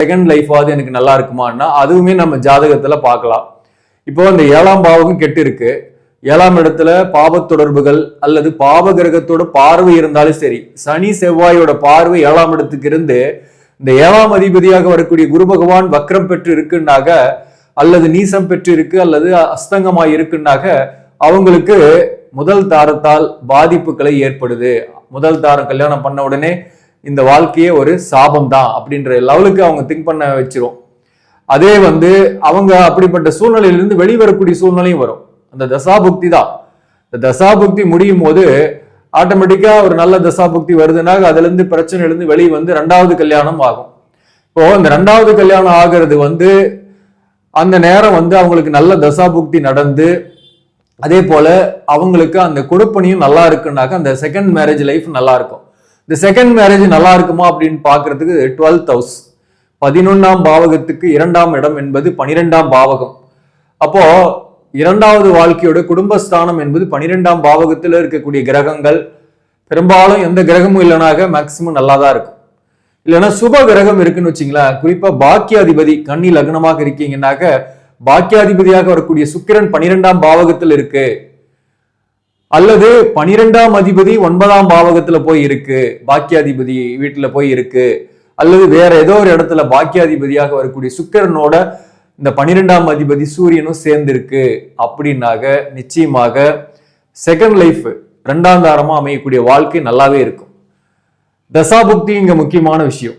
Second லைஃபாவது எனக்கு நல்லா இருக்குமான்னா அதுவுமே நம்ம ஜாதகத்தில் பார்க்கலாம். இப்போ இந்த ஏழாம் பாவகம் கெட்டு இருக்கு ஏழாம் இடத்துல பாவ தொடர்புகள் அல்லது பாவ கிரகத்தோட பார்வை இருந்தாலும் சரி சனி செவ்வாயோட பார்வை ஏழாம் இடத்துக்கு இருந்து இந்த ஏழாம் அதிபதியாக வரக்கூடிய குரு பகவான் வக்ரம் பெற்று இருக்குன்னாக அல்லது நீசம் பெற்று இருக்கு அல்லது அஸ்தங்கமாய் இருக்குன்னாக அவங்களுக்கு முதல் தாரத்தால் பாதிப்புகளை ஏற்படுது. முதல் தாரம் கல்யாணம் பண்ண உடனே இந்த வாழ்க்கையே ஒரு சாபம் தான் அப்படின்ற லெவலுக்கு அவங்க திங்க் பண்ண வச்சிரும். அதே வந்து அவங்க அப்படிப்பட்ட சூழ்நிலையிலிருந்து வெளிவரக்கூடிய சூழ்நிலையும் வரும். அந்த தசாபுக்தி தான். இந்த தசாபுக்தி முடியும் போது ஆட்டோமேட்டிக்கா ஒரு நல்ல தசாபுக்தி வருதுன்னா அதுலேருந்து பிரச்சனையிலிருந்து வெளியே வந்து ரெண்டாவது கல்யாணம் ஆகும். இப்போ இந்த ரெண்டாவது கல்யாணம் ஆகிறது வந்து அந்த நேரம் வந்து அவங்களுக்கு நல்ல தசாபுக்தி நடந்து அதே போல அவங்களுக்கு அந்த கொடுப்பனையும் நல்லா இருக்குன்னாக்க அந்த செகண்ட் மேரேஜ் லைஃப் நல்லா இருக்கும். இந்த செகண்ட் மேரேஜ் நல்லா இருக்குமா அப்படின்னு பார்க்கறதுக்கு டுவெல்த் ஹவுஸ் பதினொன்றாம் பாவகத்துக்கு இரண்டாம் இடம் என்பது பனிரெண்டாம் பாவகம். அப்போ இரண்டாவது வாழ்க்கையோட குடும்பஸ்தானம் என்பது பனிரெண்டாம் பாவகத்தில் இருக்கக்கூடிய கிரகங்கள். பெரும்பாலும் எந்த கிரகமும் இல்லைனாக மேக்சிமம் நல்லா தான் இருக்கும். இல்லைன்னா சுப கிரகம் இருக்குன்னு வச்சுங்களேன் குறிப்பா பாக்கியாதிபதி கண்ணி லக்னமாக இருக்கீங்கன்னாக்க பாக்கியாதிபதியாக வரக்கூடிய சுக்கிரன் பனிரெண்டாம் பாவகத்தில் இருக்கு. அல்லது பனிரெண்டாம் அதிபதி ஒன்பதாம் பாவகத்துல போய் இருக்கு பாக்கியாதிபதி வீட்டுல போய் இருக்கு அல்லது வேற ஏதோ ஒரு இடத்துல பாக்கியாதிபதியாக வரக்கூடிய சுக்கரனோட இந்த பனிரெண்டாம் அதிபதி சூரியனும் சேர்ந்திருக்கு அப்படின்னாக நிச்சயமாக செகண்ட் லைஃப் ரெண்டாம் தாரமா அமையக்கூடிய வாழ்க்கை நல்லாவே இருக்கும். தசாபுக்தி இங்க முக்கியமான விஷயம்.